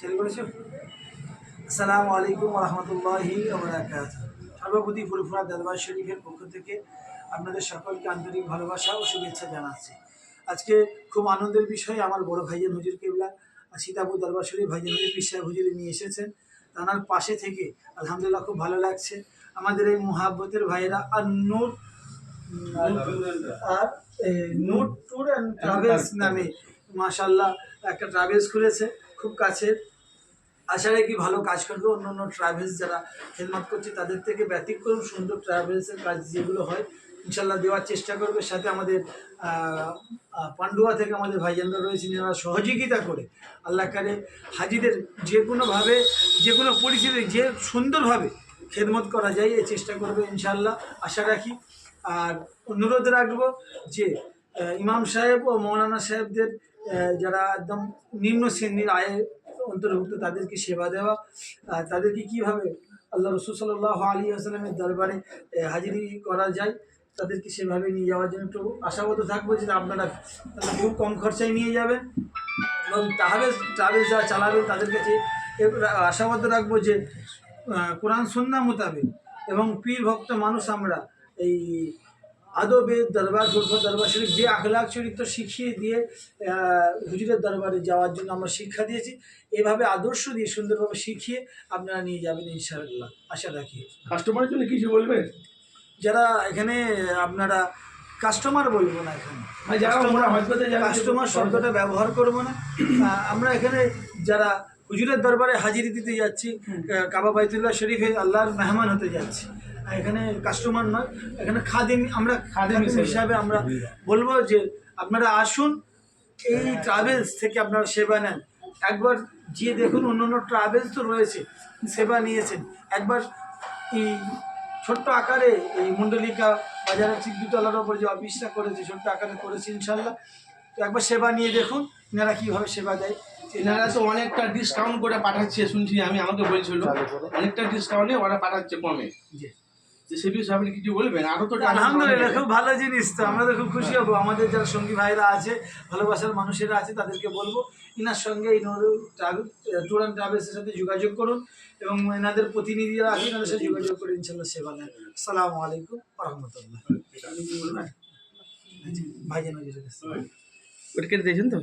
চালু করেছ আসসালামু আলাইকুম রহমতুল্লাহি সর্বপ্রতি ফুরফুরা দরবার শরীফের পক্ষ থেকে আপনাদের সকলকে আন্তরিক ভালোবাসা ও শুভেচ্ছা জানাচ্ছি। আজকে খুব আনন্দের বিষয় আমার বড় ভাইজান হুজুর কেবলা সীতাপুর দরবার শরীফ ভাইজান হুজুর পিসাহ হুজুরে নিয়ে এসেছেন। তানার পাশে থেকে আলহামদুলিল্লাহ খুব ভালো লাগছে। আমাদের এই মুহাব্বতের ভাইয়েরা আর নূর আর নূর ট্যুর অ্যান্ড ট্রাভেলস নামে মাশাল্লাহ একটা ট্রাভেলস খুলেছে। খুব কাছে আশা রাখি ভালো কাজ করবে। অন্য অন্য ট্রাভেলস যারা খেদমত করছে, তাদের থেকে ব্যতিক্রম সুন্দর ট্রাভেলসের কাজ যেগুলো হয়, ইনশাল্লাহ দেওয়ার চেষ্টা করবে। সাথে আমাদের পান্ডুয়া থেকে আমাদের ভাইজানরা রয়েছেন, যারা সহযোগিতা করে। আল্লাহ কারে হাজিদের যে কোনোভাবে যে কোনো পরিস্থিতি যে সুন্দরভাবে খেদমত করা যায় এই চেষ্টা করবে ইনশাল্লাহ। আশা রাখি। আর অনুরোধ রাখব যে ইমাম সাহেব ও মৌলানা সাহেবদের যারা একদম নিম্ন শ্রেণির আয়ের অন্তর্ভুক্ত তাদেরকে সেবা দেওয়া তাদেরকে কীভাবে আল্লাহ রসুল আলী আসলামের দরবারে হাজিরি করা যায়, তাদেরকে সেভাবে নিয়ে যাওয়ার জন্য একটু আশাবদ্ধ থাকব যে আপনারা খুব কম খরচায় নিয়ে যাবেন এবং ট্রাভেলস ট্রাভেলস যারা চালাবেন তাদের কাছে আশাবদ্ধ রাখব যে কোরআন সন্না মোতাবেক এবং পীর ভক্ত মানুষ আমরা এই আদবে দরবার গুরফা দরবার শরীফ যে আখলাখ চরিত্র শিখিয়ে দিয়ে হুজুরের দরবারে যাওয়ার জন্য আমরা শিক্ষা দিয়েছি। এভাবে আদর্শ দিয়ে সুন্দরভাবে শিখিয়ে আপনারা নিয়ে যাবেন ইনশাআল্লাহ। আশা রাখি। কাস্টমারের জন্য কিছু বলবেন? যারা এখানে আপনারা কাস্টমার বলব না এখানে। কাস্টমার শব্দটা ব্যবহার করব না। আমরা এখানে যারা হুজুরের দরবারে হাজিরি দিতে যাচ্ছি কাবা বাইতুল্লাহ শরীফে আল্লাহর মেহমান হতে যাচ্ছি। এখানে কাস্টমার নয় এখানে খাদিম আমরা খাদিম হিসাবে আমরা বলব যে আপনারা আসুন এই ট্রাভেলস থেকে আপনারা সেবা নেন। একবার গিয়ে দেখুন অন্য অন্য ট্রাভেলস তো রয়েছে সেবা নিয়েছেন। একবার এই ছোট্ট আকারে এই মণ্ডলিকা বাজারের ঠিক দুতলার ওপর যে অফিসটা করেছে ছোট্ট আকারে করেছে ইনশাল্লাহ তো একবার সেবা নিয়ে দেখুন এনারা কীভাবে সেবা দেয়। এনারা তো অনেকটা ডিসকাউন্ট করে পাঠাচ্ছে শুনছি আমি আমাকে বলছিল। অনেকটা ডিসকাউন্টে ওরা পাঠাচ্ছে কমে। জি। যে সে বিষয়ে আপনি কিছু বলবেন? আরও তো আলহামদুলিল্লাহ খুব ভালো জিনিস তো আমরা তো খুব খুশি হব। আমাদের যারা সঙ্গী ভাইরা আছে ভালোবাসার মানুষেরা আছে তাদেরকে বলব ইনার সঙ্গে এই ট্যুর অ্যান্ড ট্রাভেলসের সাথে যোগাযোগ করুন এবং এনাদের প্রতিনিধিরা আছে এনাদের সাথে যোগাযোগ করে ইনশাল্লাহ সেবা নেন। আসসালামু আলাইকুম রহমতুল্লাহ ভাইজান ওটা কেটে দিয়েছেন তো?